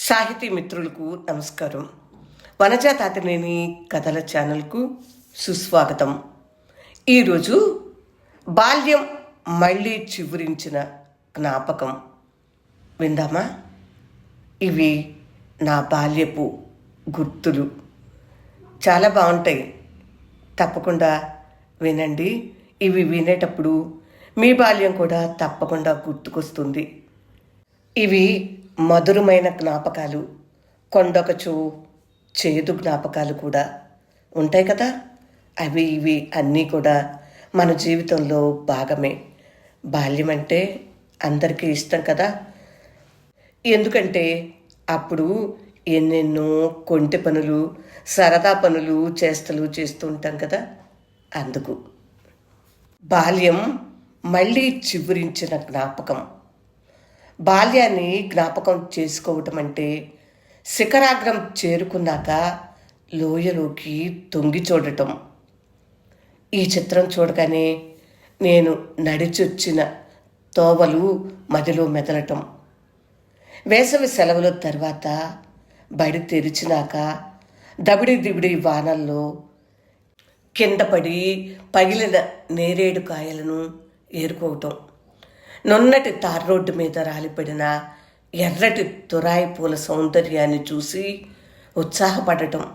సాహితీ మిత్రులకు నమస్కారం. వనజా తాతనేని కథల ఛానల్కు సుస్వాగతం. ఈరోజు బాల్యం మళ్ళీ చివురించిన జ్ఞాపకం. విందామా? ఇవి నా బాల్యపు గుర్తులు. చాలా బాగుంటాయి. తప్పకుండా వినండి. ఇవి వినేటప్పుడు మీ బాల్యం కూడా తప్పకుండా గుర్తుకొస్తుంది. ఇవి మధురమైన జ్ఞాపకాలు కొండొకచు చేదు జ్ఞాపకాలు కూడా ఉంటాయి కదా. అవి ఇవి అన్నీ కూడా మన జీవితంలో భాగమే. బాల్యం అంటే అందరికీ ఇష్టం కదా. ఎందుకంటే అప్పుడు ఎన్నెన్నో కొంటి పనులు సరదా పనులు చేస్తలు చేస్తూ ఉంటాం కదా. అందుకు బాల్యం మళ్ళీ చివరించిన జ్ఞాపకం. బాల్యాన్ని జ్ఞాపకం చేసుకోవటం అంటే శిఖరాగ్రం చేరుకున్నాక లోయలోకి తొంగి చూడటం. ఈ చిత్రం చూడగానే నేను నడిచొచ్చిన తోవలు మదిలో మెదలటం. వేసవి సెలవుల తర్వాత బడి తెరిచినాక దబిడి దిబిడి వానల్లో కింద పడి పగిలిన నేరేడు కాయలను ఏరుకోవటం. నున్నటి తార్ రోడ్డు మీద రాలిపడిన ఎర్రటి తురాయి పూల సౌందర్యాన్ని చూసి ఉత్సాహపడటం.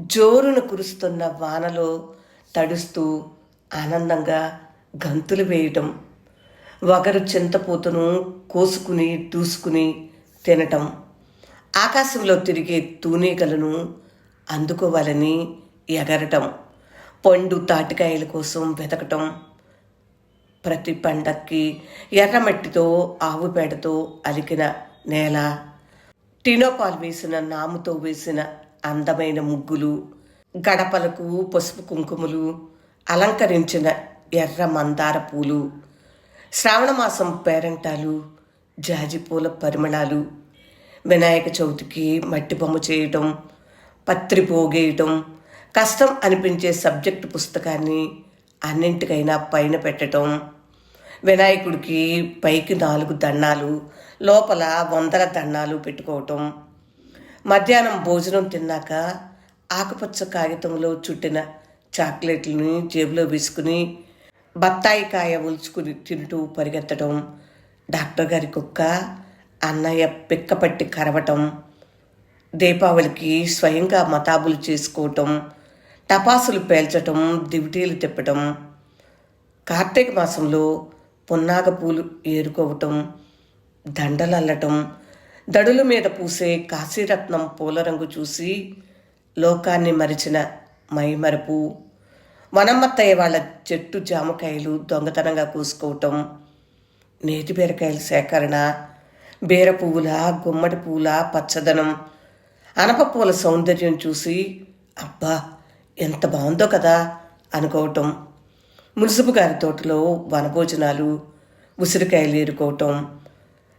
జోరున కురుస్తున్న వానలో తడుస్తూ ఆనందంగా గంతులు వేయటం. ఒకరు చింతపూతను కోసుకుని దూసుకుని తినటం. ఆకాశంలో తిరిగే తూనీగలను అందుకోవాలని ఎగరటం. పండు తాటికాయల కోసం వెతకటం. ప్రతి పండక్కి ఎర్రమట్టితో ఆవు పేడతో అలికిన నేల. టినోపాల్ వేసిన నాముతో వేసిన అందమైన ముగ్గులు గడపలకు పసుపు కుంకుమలు అలంకరించిన ఎర్ర మందార పూలు శ్రావణమాసం పేరంటాలు జాజిపూల పరిమళాలు వినాయక చవితికి మట్టి బొమ్మ చేయటం పత్రి పోగేయటం కష్టం అనిపించే సబ్జెక్టు పుస్తకాన్ని అన్నింటికైనా పైన పెట్టడం వినాయకుడికి పైకి నాలుగు దండాలు లోపల వందల దండాలు పెట్టుకోవటం. మధ్యాహ్నం భోజనం తిన్నాక ఆకుపచ్చ కాగితంలో చుట్టిన చాక్లెట్లని జేబులో వేసుకుని బత్తాయి కాయ ఉల్చుకుని తింటూ పరిగెత్తడం డాక్టర్ గారి కుక్క అన్నయ్య పిక్కపట్టి కరవటం. దీపావళికి స్వయంగా మతాబులు చేసుకోవటం. టపాసులు పేల్చటం దివిటీలు తిప్పటం కార్తీక మాసంలో పున్నాగ పూలు ఏరుకోవటం దండలు అల్లటం దడుల మీద పూసే కాశీరత్నం పూల రంగు చూసి లోకాన్ని మరిచిన మైమరపు వనమ్మత్తయ్య వాళ్ళ చెట్టు జామకాయలు దొంగతనంగా కూసుకోవటం నేతి బీరకాయల సేకరణ బీర పువ్వుల గుమ్మడి పూల పచ్చదనం అనప పూల సౌందర్యం చూసి అబ్బా! ఎంత బాగుందో కదా అనుకోవటం. మున్సిపు గారి తోటలో వనభోజనాలు ఉసిరికాయలు ఏరుకోవటం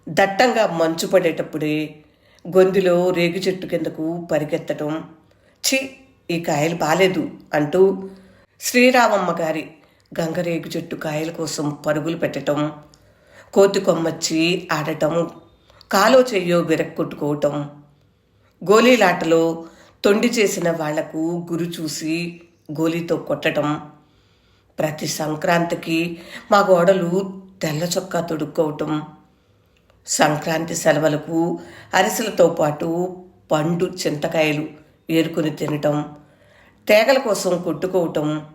దట్టంగా మంచు పడేటప్పుడే గొంతులో రేగు చెట్టు కిందకు పరిగెత్తటం. ఛీ ఈ కాయలు బాలేదు అంటూ శ్రీరామమ్మ గారి గంగరేగు చెట్టు కాయల కోసం పరుగులు పెట్టటం కోతి కొమ్మచ్చి ఆడటం కాలో చెయ్యో విరక్కొట్టుకోవటం. గోళీలాటలో తొండి చేసిన వాళ్ళకు గురి చూసి గోలీతో కొట్టడం. ప్రతి సంక్రాంతికి మా గోడలు తెల్ల చొక్కా తొడుక్కోవటం. సంక్రాంతి సెలవులకు అరిసెలతో పాటు పండు చింతకాయలు ఏరుకుని తినటం. తేగల కోసం కొట్టుకోవటం.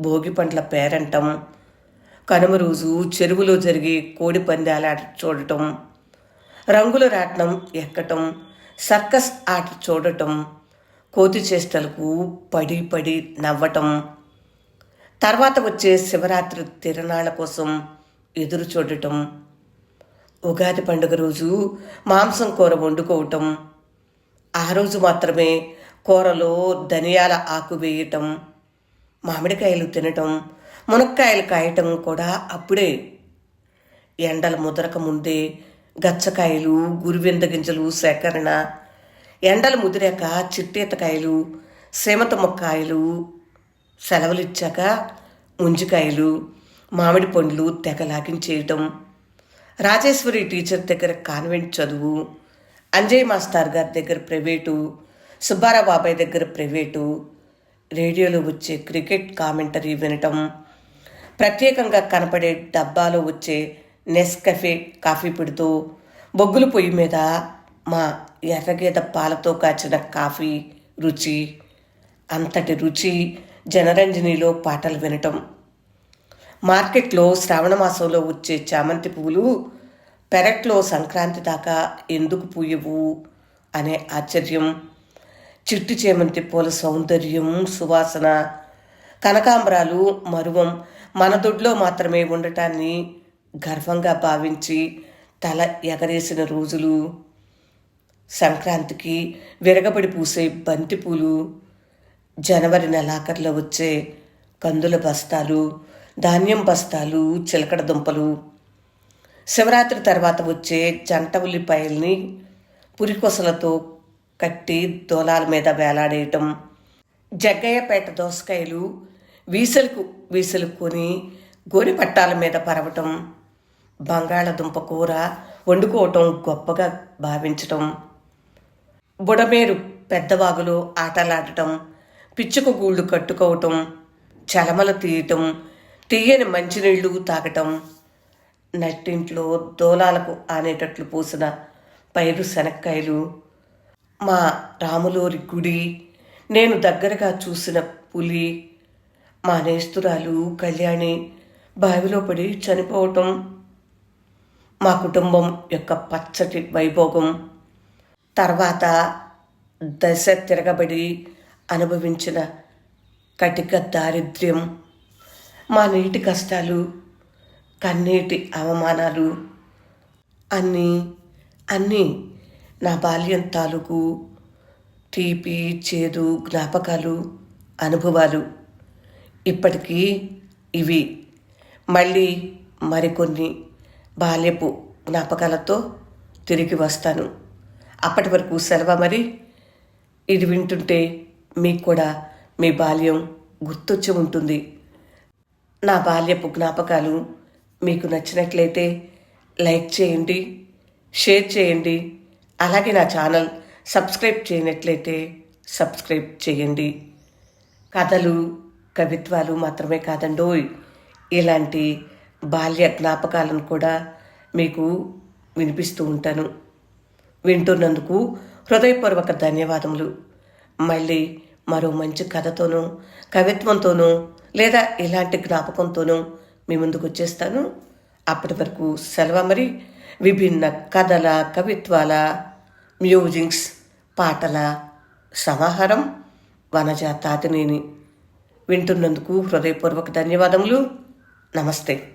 భోగి పండ్ల పేరంటం. కనుమ రోజు చెరువులో జరిగే కోడి పందాలాట చూడటం. రంగుల రాట్నం ఎక్కటం. సర్కస్ ఆట చూడటం కోతి చేష్టలకు పడి పడి నవ్వటం తర్వాత వచ్చే శివరాత్రి తిరణాల కోసం ఎదురు చూడటం ఉగాది పండుగ రోజు మాంసం కూర వండుకోవటం ఆ రోజు మాత్రమే కూరలో ధనియాల ఆకు వేయటం మామిడికాయలు తినటం మునక్కాయలు కాయటం కూడా అప్పుడే. ఎండలు ముదరక ముందే గచ్చకాయలు గురివింద గింజలు సేకరణ ఎండలు ముదిరాక చిట్టేతకాయలు సేమత సెలవులు ఇచ్చాక ముంజికాయలు మామిడి పండ్లు తెగ లాగించేయటం రాజేశ్వరి టీచర్ దగ్గర కాన్వెంట్ చదువు అంజయ్ మాస్టర్ గారి దగ్గర ప్రైవేటు సుబ్బారావు బాబాయ్ దగ్గర ప్రైవేటు రేడియోలో వచ్చే క్రికెట్ కామెంటరీ వినటం ప్రత్యేకంగా కనపడే డబ్బాలో వచ్చే నెస్కఫే కాఫీ పెడుతూ బొగ్గుల పొయ్యి మీద మా ఎర్రగేద పాలతో కాచిన కాఫీ రుచి అంతటి రుచి జనరంజనిలో పాటలు వినటం. మార్కెట్లో శ్రావణ మాసంలో వచ్చే చామంతి పువ్వులు పెరట్లో సంక్రాంతి దాకా ఎందుకు పూయవు అనే ఆశ్చర్యం. చిట్టు చేమంతి పూల సౌందర్యం సువాసన కనకాంబరాలు మరువం మన దొడ్లో మాత్రమే ఉండటాన్ని గర్వంగా భావించి తల ఎగరేసిన రోజులు సంక్రాంతికి విరగబడి పూసే బంతిపూలు జనవరి నెలాఖరులో వచ్చే కందుల బస్తాలు ధాన్యం బస్తాలు చిలకడ దుంపలు శివరాత్రి తర్వాత వచ్చే జంట ఉల్లిపాయల్ని పురికొసలతో కట్టి దోలాల మీద వేలాడేయటం జగ్గయ్యపేట దోసకాయలు వీసలకు వీసలుకొని గోని పట్టాల మీద పరవటం బంగాళదుంప కూర వండుకోవటం గొప్పగా భావించటం. బుడమేరు పెద్దవాగులో ఆటలాడటం పిచ్చుక గూళ్ళు కట్టుకోవటం చలమలు తీయటం తీయని మంచినీళ్ళు తాగటం నట్టింట్లో దోలాలకు ఆనేటట్లు పూసిన పైరు శనక్కాయలు. మా రాములోరి గుడి నేను దగ్గరగా చూసిన పులి మా నేస్తురాలు కళ్యాణి బావిలో పడి చనిపోవటం. మా కుటుంబం యొక్క పచ్చటి వైభోగం తర్వాత దశ తిరగబడి అనుభవించిన కటిక దారిద్ర్యం మా నీటి కష్టాలు కన్నీటి అవమానాలు అన్నీ అన్నీ నా బాల్యం తాలూకు తీపి చేదు జ్ఞాపకాలు అనుభవాలు. ఇప్పటికీ ఇవి మళ్ళీ మరికొన్ని బాల్యపు జ్ఞాపకాలతో తిరిగి వస్తాను. అప్పటి వరకు సెలవు మరి. ఇది వింటుంటే మీకు కూడా మీ బాల్యం గుర్తొచ్చి ఉంటుంది. నా బాల్యపు జ్ఞాపకాలు మీకు నచ్చినట్లయితే లైక్ చేయండి షేర్ చేయండి అలాగే నా ఛానల్ సబ్స్క్రైబ్ చేయనట్లయితే సబ్స్క్రైబ్ చేయండి. కథలు కవిత్వాలు మాత్రమే కాదండోయ్. ఇలాంటి బాల్య జ్ఞాపకాలను కూడా మీకు వినిపిస్తూ ఉంటాను. వింటున్నందుకు హృదయపూర్వక ధన్యవాదములు. మళ్ళీ మరో మంచి కథతోనూ కవిత్వంతోనూ లేదా ఇలాంటి జ్ఞాపకంతోనూ మీ ముందుకు వచ్చేస్తాను. అప్పటి వరకు సెలవు మరి విభిన్న కథల కవిత్వాల మ్యూజిక్స్ పాటల సమాహారం వనజ తాతినేని వింటున్నందుకు హృదయపూర్వక ధన్యవాదములు. నమస్తే.